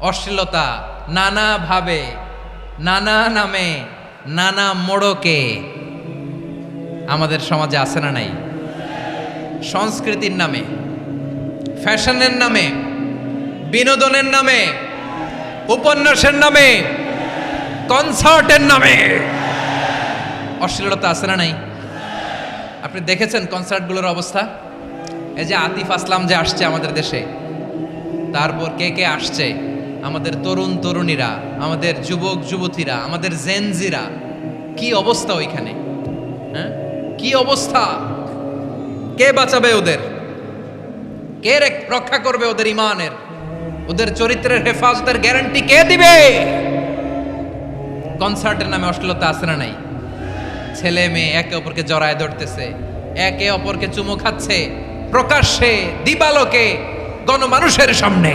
অশ্লীলতা নানাভাবে নানা নামে, নানা মোড়কে আমাদের সমাজে আছে না নাই? সংস্কৃতির নামে, ফ্যাশনের নামে, বিনোদনের নামে, উপন্যাসের নামে, কনসার্টের নামে। অশ্লীলতা আছে না নাই? আপনি দেখেছেন কনসার্টগুলোর অবস্থা? এই যে আতিফ আসলাম যে আসছে আমাদের দেশে, তারপর কে কে আসছে? আমাদের তরুণ তরুণীরা, আমাদের যুবক যুবতীরা, আমাদের জেনজিরা কি অবস্থা ওইখানে? হ্যাঁ? কি অবস্থা? কে বাঁচাবে ওদের? কে রক্ষা করবে ওদের ইমানের? ওদের চরিত্রের হেফাজতের গ্যারান্টি কে দিবে? কনসার্টের নামে অশ্লীলতা না নাই? ছেলে মেয়ে একে অপরকে জড়ায় ধরতেছে, একে অপরকে চুমু খাচ্ছে, প্রকাশ্যে দিবালোকে গণমানুষের সামনে।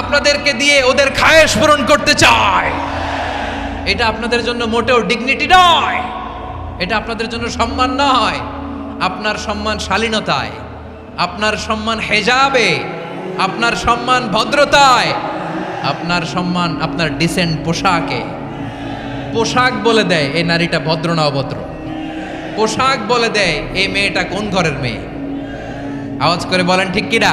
আপনাদেরকে দিয়ে ওদের খায়েশ পূরণ করতে চায় এটা আপনাদের জন্য মোটেও ডিগনিটি নয়। এটা আপনাদের জন্য সম্মান নয়। আপনার সম্মান শালীনতায়, আপনার সম্মান হেজাবে, আপনার সম্মান ভদ্রতায়, আপনার সম্মান আপনার ডিসেন্ট পোশাকে। পোশাক বলে দেয় এই নারীটা ভদ্র না অভদ্র। পোশাক বলে দেয় এই মেয়েটা কোন ঘরের মেয়ে? আওয়াজ করে বলেন ঠিক কিনা?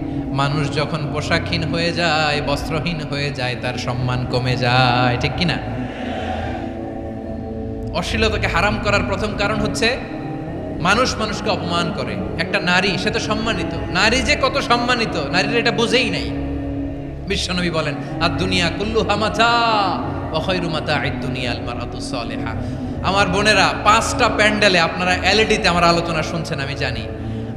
মানুষ যখন পোশাকহীন হয়ে যায়, বস্ত্রহীন হয়ে যায়, তার সম্মান কমে যায়, ঠিক কিনা? অশ্লীলতাকে হারাম করার প্রথম কারণ হচ্ছে, মানুষ মানুষকে অপমান করে। একটা নারী, সে তো সম্মানিত। নারী যে কত সম্মানিত, নারীর এটা বুঝেই নাই। বিশ্বনবী বলেন আর দুনিয়া কুল্লু হামাচা আই দুনিয়া আমার বোনেরা, পাঁচটা প্যান্ডেলে আপনারা এলইডিতে আমার আলোচনা শুনছেন, আমি জানি।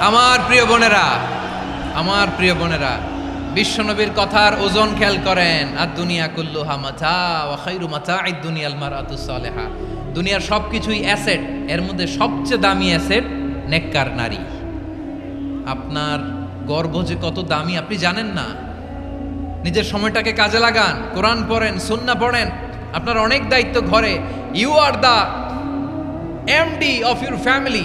আমার প্রিয় বোনেরা, আমার প্রিয় বোনেরা, বিশ্বনবীর কথার ওজন খেয়াল করেন। আর দুনিয়া কুল্লুহা মাথা ওয়া খাইরু মাথা আই দুনিয়াল মারাতু সালেহা। দুনিয়ার সব কিছুই অ্যাসেট, এর মধ্যে সবচেয়ে দামি অ্যাসেট নেককার নারী। আপনার গর্ব যে কত দামি, আপনি জানেন না। নিজের সময়টাকে কাজে লাগান, কোরআন পড়েন সুন্না পড়েন। আপনার অনেক দায়িত্ব ঘরে। You are the MD of your family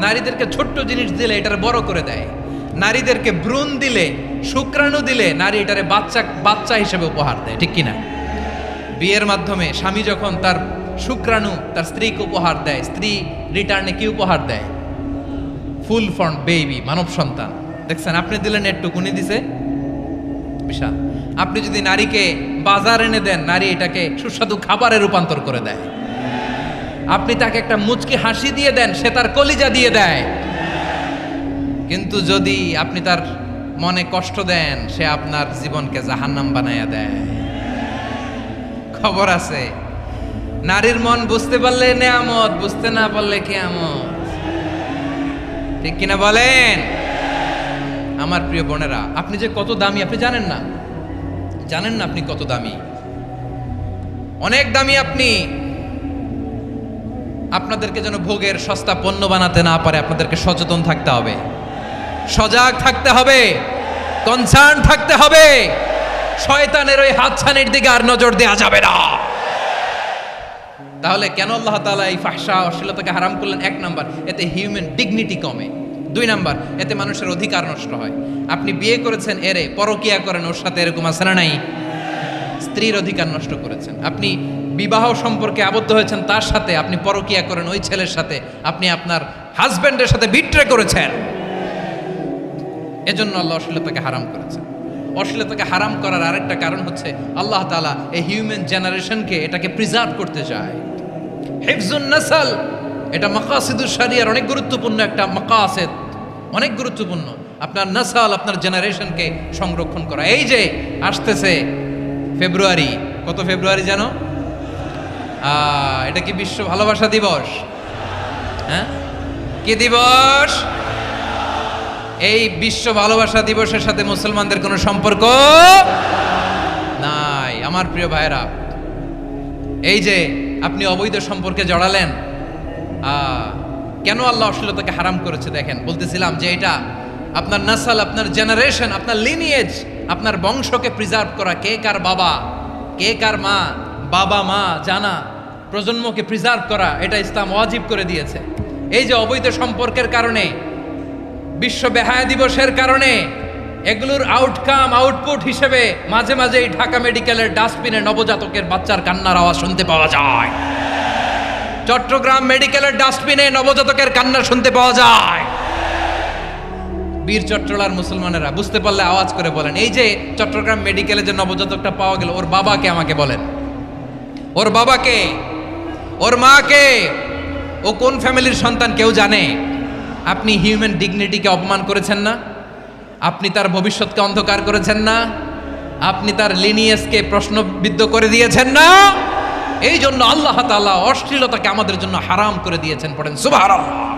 নারীদেরকে ছোট্ট জিনিস দিলে এটারে বড় করে দেয়। নারীদেরকে ভ্রূণ দিলে, শুক্রাণু দিলে নারী এটারে বাচ্চা বাচ্চা হিসেবে উপহার দেয়, ঠিক কিনা? বিয়ের মাধ্যমে স্বামী যখন তার শুক্রাণু, তার স্ত্রীকে উপহার দেয়, স্ত্রী রিটার্নে কি উপহার দেয়? ফুল ফর্ম, বেবি, মানব সন্তান। দেখছেন, আপনি দিলেন একটু কুনি দিছে? বিশাল। আপনি যদি নারীকে বাজার এনে দেন, নারী এটাকে সুস্বাদু খাবারে রূপান্তর করে দেয়। আপনি তাকে একটা মুচকি হাসি দিয়ে দেন, সে তার কলিজা দিয়ে দেয়। কিন্তু যদি আপনি তার মনে কষ্ট দেন, সে আপনার জীবনকে জাহান্নাম বানাইয়া দেয়। খবর আছে, নারীর মন বুঝতে পারলে নেয়ামত, বুঝতে না পারলে কেয়ামত। ঠিক কিনা বলেন? আমার প্রিয় বোনেরা, আপনি যে কত দামি, আপনি জানেন না? জানেন না আপনি কত দামি? অনেক দামি আপনি। আপনাদেরকে যেন ভোগের সস্তা পণ্য বানাতে না পারে, আপনাদেরকে সচেতন থাকতে হবে। সজাগ থাকতে হবে কনসার্ন থাকতে হবে। শয়তানের ওই হাতছানির দিকে আর নজর দেওয়া যাবে না। তাহলে কেন আল্লাহ তাআলা এই ফাহসা অশ্লীলতাকে হারাম করলেন? এক নাম্বার, এতে হিউম্যান ডিগনিটি কমে। দুই নাম্বার, এতে মানুষের অধিকার নষ্ট হয়। আপনি বিয়ে করেছেন, এরে পরকিয়া করেন, ওর সাথে এরকম আছে না নাই? স্ত্রীর অধিকার নষ্ট করেছেন। আপনি বিবাহ সম্পর্কে আবদ্ধ হয়েছেন তার সাথে, আপনি পরকিয়া করেন ওই ছেলের সাথে, আপনি আপনার হাজবেন্ডের সাথে বিট্রে করেছেন। এজন্য আল্লাহ অশ্লীলতাকে হারাম করেছেন। অশ্লীলতাকে হারাম করার আরেকটা কারণ হচ্ছে, আল্লাহ তালা এই হিউম্যান জেনারেশনকে এটাকে প্রিজার্ভ করতে চায়। হেফজুন নাসাল, এটা মাকাসিদুর শারিয়ার অনেক গুরুত্বপূর্ণ একটা মাকাসেদ, অনেক গুরুত্বপূর্ণ। আপনার নাসাল আপনার জেনারেশনকে সংরক্ষণ করা। এই যে, আসতেছে ফেব্রুয়ারি, কত ফেব্রুয়ারি জানো? এটা কি বিশ্ব ভালোবাসা দিবস? হ্যাঁ? কি দিবস? এই বিশ্ব ভালোবাসা দিবসের সাথে মুসলমানদের কোনো সম্পর্ক নাই। আমার প্রিয় ভাইরা এই যে আপনি অবৈধ সম্পর্কে জড়ালেন কেন আল্লাহ অশ্লীলতাকে হারাম করেছে দেখেন? বলতেছিলাম যে এটা আপনার নাসাল, আপনার জেনারেশন আপনার লিনিয়েজ আপনার বংশকে প্রিজার্ভ করা কে কার বাবা, কে কার মা, বাবা, মা, জানা। প্রজন্মকে প্রিজার্ভ করা, এটা ইসলাম ওয়াজিব করে দিয়েছে। এই যে অবৈধ সম্পর্কের কারণে, বিশ্ব বেহায়া দিবসের কারণে, এগুলোর আউটকাম আউটপুট হিসেবে মাঝে মাঝে এই ঢাকা মেডিকেলের ডাস্টবিনে নবজাতকের বাচ্চার কান্নার আওয়াজ শুনতে পাওয়া যায়। চট্টগ্রাম মেডিকেলের ডাস্টবিনে নবজাতকের কান্না শুনতে পাওয়া যায়। বীর চট্টলার মুসলমানেরা, বুঝতে পারলে আওয়াজ করে বলেন, এই যে চট্টগ্রাম মেডিকেলে যে নবজাতকটা পাওয়া গেল, ওর বাবাকে আমাকে বলেন। ওর বাবাকে ওর মাকে, ও কোন ফ্যামিলির সন্তান কেউ জানে? আপনি হিউম্যান ডিগনিটিকে অপমান করেছেন না? আপনি তার ভবিষ্যৎকে অন্ধকার করেছেন না? আপনি তার লিনিয়েসকে প্রশ্নবিদ্ধ করে দিয়েছেন না? এই জন্য আল্লাহ তাআলা অশ্লীলতাকে আমাদের জন্য হারাম করে দিয়েছেন, পড়েন শুভ সুবহানাল্লাহ।